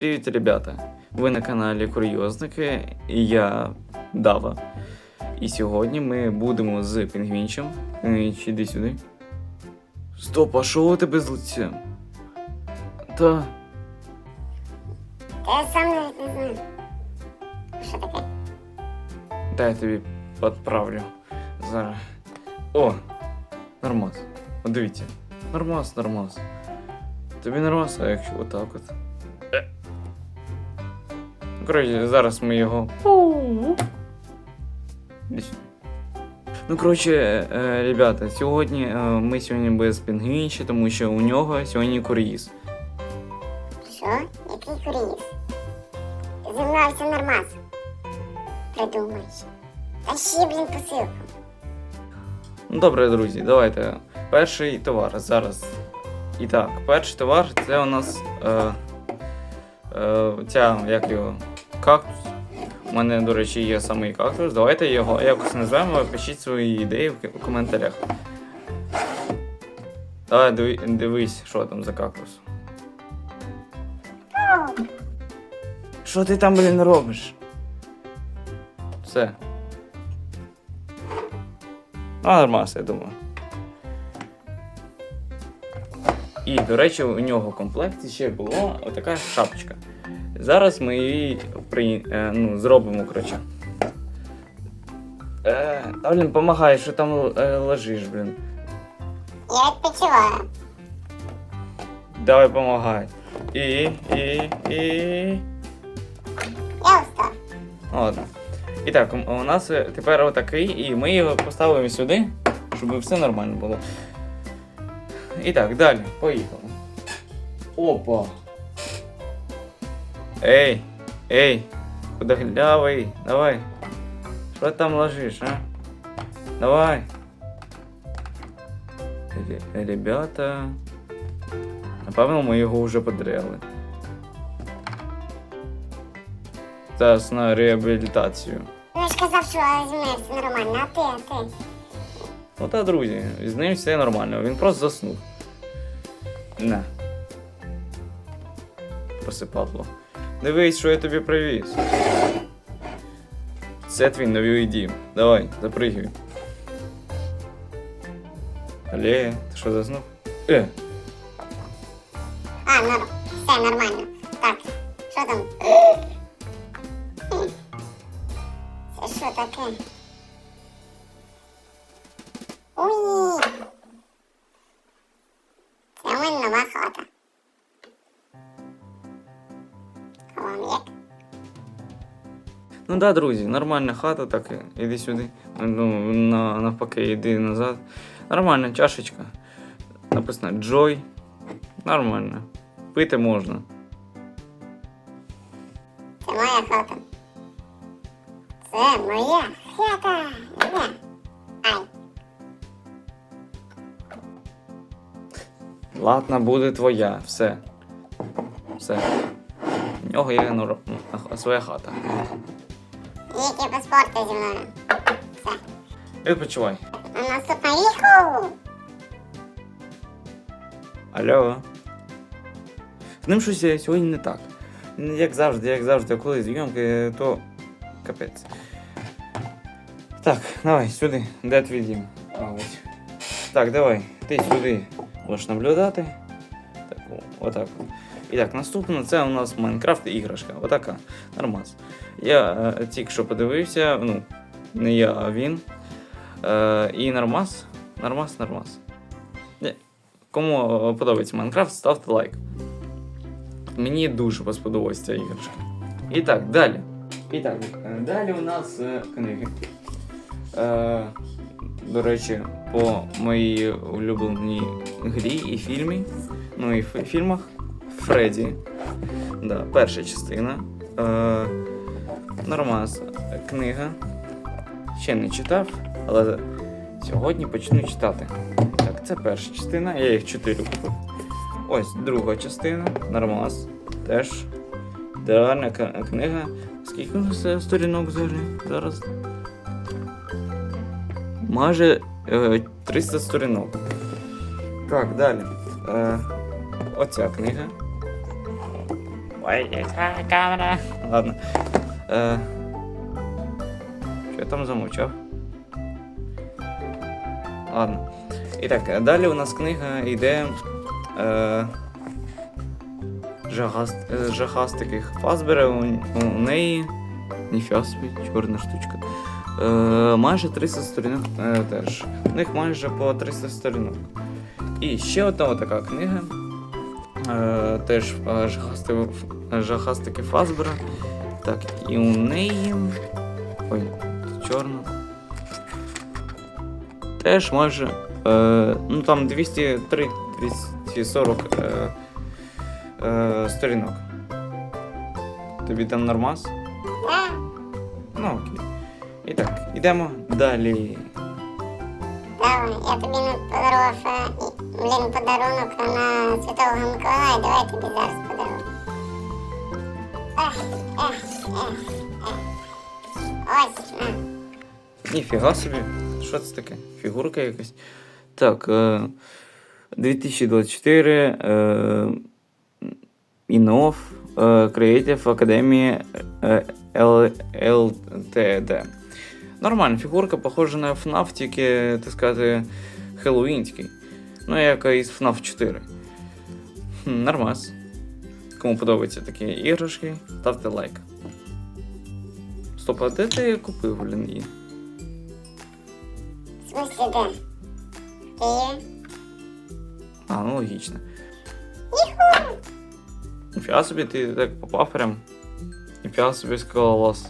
Привіт, ребята! Ви на каналі Курйозники, і я Дава. І сьогодні ми будемо з Пінгвінчем. Пінгвінч, іди сюди. Стоп, а що у тебе з лицем? Та. Та я сам навіть не знаю. Що таке? Дай я тобі підправлю. Зараз. О! Нормас. От дивіться. Нормас, нормас. Тобі нормас, а якщо отак от. Коротше, зараз ми його. Ну, коротше, е, ребята, сьогодні е, ми сьогодні без пінгвінча, тому що у нього сьогодні круїз. Що? Який круїз? Зі мною все нормас. Придумаєш. Та ще, блін, посилку. Ну, добре, друзі, давайте. Перший товар зараз. І так, перший товар це у нас е, е, ця, як його, кактус. У мене, до речі, є самий кактус. Давайте його якось назвемо, пишіть свої ідеї в коментарях. Давай диви- дивись, що там за кактус. Що ти там, блін, робиш? Все. А, нормально, я думаю. І, до речі, у нього в комплекті ще була отака шапочка. Зараз ми її при... е, ну, зробимо, коротше. Е, та, блін, помагай, що там е, лежиш, блін. Я відпочиваю. Давай помагай. І, і, і. Я устав. Ладно. І так, у нас тепер отакий, і ми його поставимо сюди, щоб все нормально було. І так, далі, поїхали. Опа. Ей, ей, худоглявий, давай. Що там ложиш, а? Давай. Ре- Ребята. Напевно, ми його вже подряли. Зараз на реабілітацію. Ну, я ж казав, що мною нормально, а ти, а ти? Ну та друзі, з ним все нормально, він просто заснув. На. Просипадло. Дивись, що я тобі привіз. Це твій новий дім. Давай, запригуй. Але, ти що заснув? Е, А, норм. Все нормально. Так, що там? Це що таке? Ой! Це у мене нова Ну да, друзі, нормальна хата, так іди сюди. Ну, на, навпаки, йди назад. Нормальна чашечка. Написано Joy. Нормально. Пити можна. Це моя хата. Це моя хата. Ай. Ладно, буде твоя, все. Все. У нього є ну, своя хата. Які паспорти зі мною. Все. Відпочивай. На наступну віху. Алло. З ним щось сьогодні не так. Як завжди, як завжди, коли зйомки, то капець. Так, давай сюди. Де твій дім? Мабуть. Так, давай, ти сюди будеш наблюдати. Так, о, отак. І так, наступне це у нас Майнкрафт іграшка. Отака. Нормас. Я е, тільки що подивився, ну, не я, а він. Е, і нормас. Нормас, нормас. Кому е, подобається Майнкрафт, ставте лайк. Мені дуже сподобалася ця іграшка. І так, далі. І так, е, далі у нас е, книги. Е, до речі, по моїй улюбленій грі і фільмі. Ну і фільмах Фредді. Да, перша частина. Е, Нормас. Книга. Ще не читав, але сьогодні почну читати. Так, це перша частина, я їх чотири купив. Ось друга частина, нормас. Теж ідеальна к- книга. Скільки у нас е, сторінок взагалі? Зараз. Майже е, 300 сторінок. Так, далі. Е, оця книга. Ой, камера. Ладно. Е, що я там замовчав? Ладно. І так, далі у нас книга йде. Е, жахаст, е, жахастиких Фазбера. У, у неї. Ніфіга собі, чорна штучка. Е, майже 300 сторінок е, теж. У них майже по 300 сторінок. І ще одна така книга. Е, теж е, жахастики Фазбера. Так, і у неї. Ой, чорно. Теж майже. Е, ну там 203 240 е, е, сторінок. Тобі там нормас? Да. Ну окей. І так, йдемо далі. Давай, я тобі не подарував, е, блін, подарунок на Святого Миколая, давай я тобі зараз подарую. Ех, ех. Ось. Ніфіга собі. Що це таке? Фігурка якась. Так. Е, 2024. Е, ІНОВ е, Creative Academy е, LTD. Нормальна фігурка, похожа на FNAF, тільки, так сказати, хеллоуінський. Ну, як із FNAF 4. Хм, Нормас. Кому подобаються такі іграшки, ставте лайк. Стоп, а де ти купив, блін, її? В смысле, Києві? А, ну логічно. Ніфіга собі ти так попав прям. Ніфіга собі скалолаз.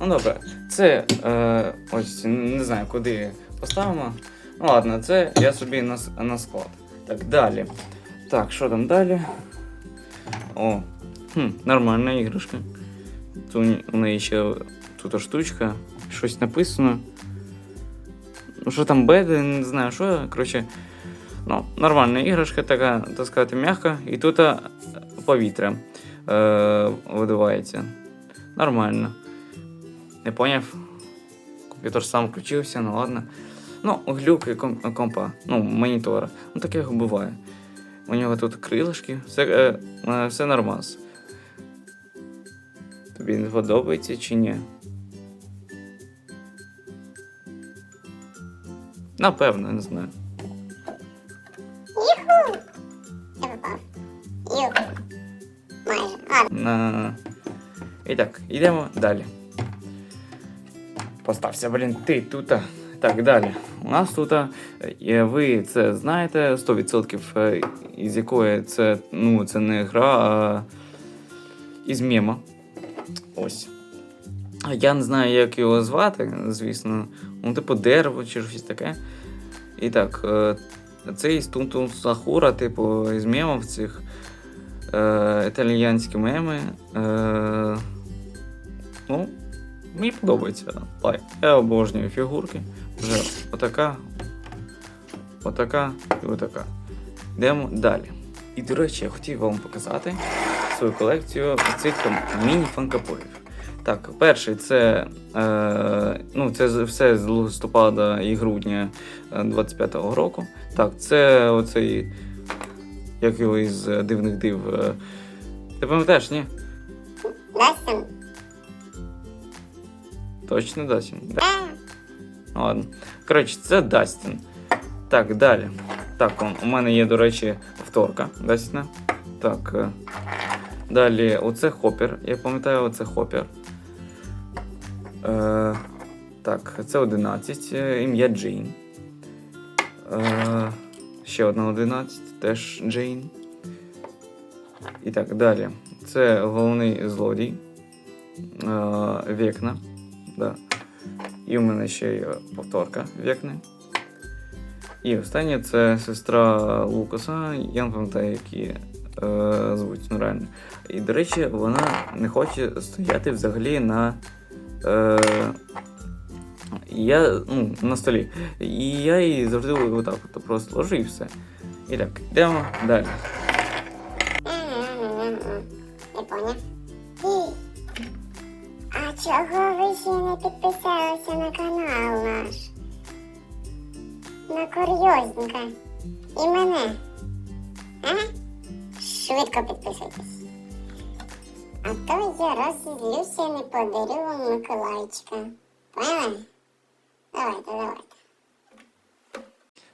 Ну добре, це е, ось не знаю, куди поставимо. Ну ладно, це я собі на, с- на склад. Так, далі. Так, що там далі? О, хм, нормальна іграшка. Тут у неї ще тут штучка, щось написано. Ну, що там беди, не знаю, що. Коротше, Ну, нормальна іграшка, така, так сказати, м'яка. І тут е, повітря е, видувається. Нормально. Не поняв. Комп'ютер сам включився, ну ладно. Ну, глюки ком- компа, ну, монітора. Ну, таке буває. У нього тут крилишки, все, е, е, все нормас. Тобі не подобається чи ні? Напевно, не знаю. Юху! Я попав. Юху. Майже. Ладно. На... І так, йдемо далі. Постався, блін, ти тут. Так, далі. У нас тут, ви це знаєте 100%, е, із якої це, ну, це не гра, а із мема. Ось. Я не знаю, як його звати, звісно. Ну, типу дерево чи щось таке. І так, е, це із Тунтун Сахура, типу, із мемів цих е, італіянські меми. Е, ну, мені подобається. Лайк. Я обожнюю фігурки. Вже отака, отака і отака. Йдемо далі. І, до речі, я хотів вам показати свою колекцію цих міні-фанкаполів. Так, перший це, е, ну, це все з листопада і грудня е, 25-го року. Так, це оцей, як його із е, дивних див. е, Ти пам'ятаєш, ні? Дастін? Точно Дастін? Да. Ну, Ладно. Коротше, це Дастін. Так, далі. Так, он, у мене є, до речі, вторка Дастіна. Так. е, Далі, оце Хоппер. Я пам'ятаю, оце Хоппер. Е, так, це 11. е, Ім'я Джейн. Е, ще одна 11, теж Джейн. І так, далі. Це головний злодій. Е, Векна. Да. І у мене ще є повторка Векни. І останнє це сестра Лукаса. Я не пам'ятаю, які е, звуть ну, реально. І, до речі, вона не хоче стояти взагалі на. Е, я, ну, на столі. І я її завжди отак от просто ложу і все. І так, йдемо далі. Не поняв. А чого ви ще не підписалися на канал наш? На Курйозника. І мене. А? Швидко підписуйтесь. А то я розізлюся і не подарю вам Миколайчика. Поняли? Давайте, давайте.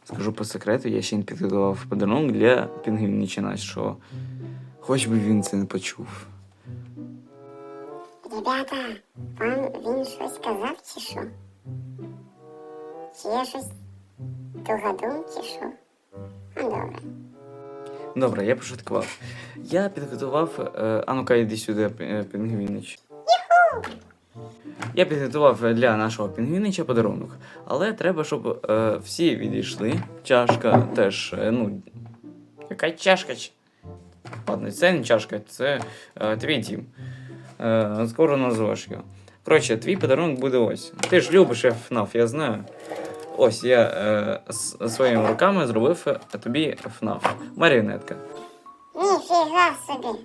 Скажу по секрету, я ще не підготував подарунок для пінгвініча що хоч би він це не почув. Ребята, вам він щось казав чи що? Чи я щось догадун чи що? Ну добре. Добре, я пошуткував. Я підготував. Е, а ну-ка, йди сюди, е, пінгвінич. Я підготував для нашого пінгвінича подарунок. Але треба, щоб е, всі відійшли. Чашка теж, е, ну. Яка чашка? Ладно, це не чашка, це е, твій дім. Е, скоро назвеш його. Коротше, твій подарунок буде ось. Ти ж любиш FNAF, я знаю. Ось я е, с- своїми руками зробив е, тобі FNAF. Маріонетка. Ніфіга собі.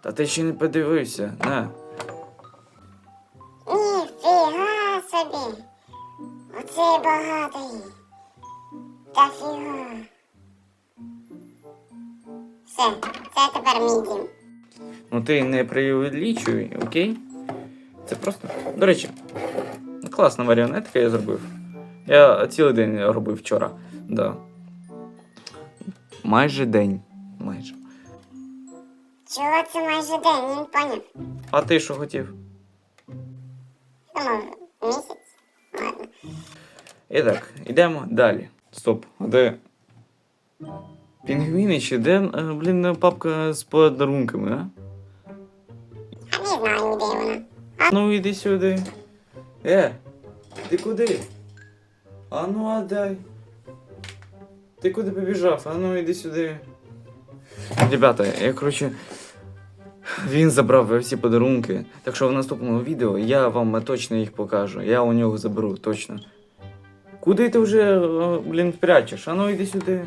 Та ти ще не подивився, на. Ніфіга собі. Оце багатий. Та фіга. Все, це тепер мій дім. Ну ти не преувеличуй, окей? Це просто. До речі, класна маріонетка я зробив. Я цілий день робив вчора. Да. Майже день. Майже. Чого це майже день, я не поняв. А ти що хотів? Може, місяць? Ладно. І так, йдемо далі. Стоп, а де. Пінгвіни чи де, е, блін, папка з подарунками, а? А не знаю, де вона. Ну іди сюди. Е, ти куди? А ну отдай. Ти куди побіжав? А ну іди сюди. Ребята, я коротше. Він забрав всі подарунки. Так що в наступному відео я вам точно їх покажу. Я у нього заберу, точно. Куди ти вже, е, блін, прячеш? А ну іди сюди.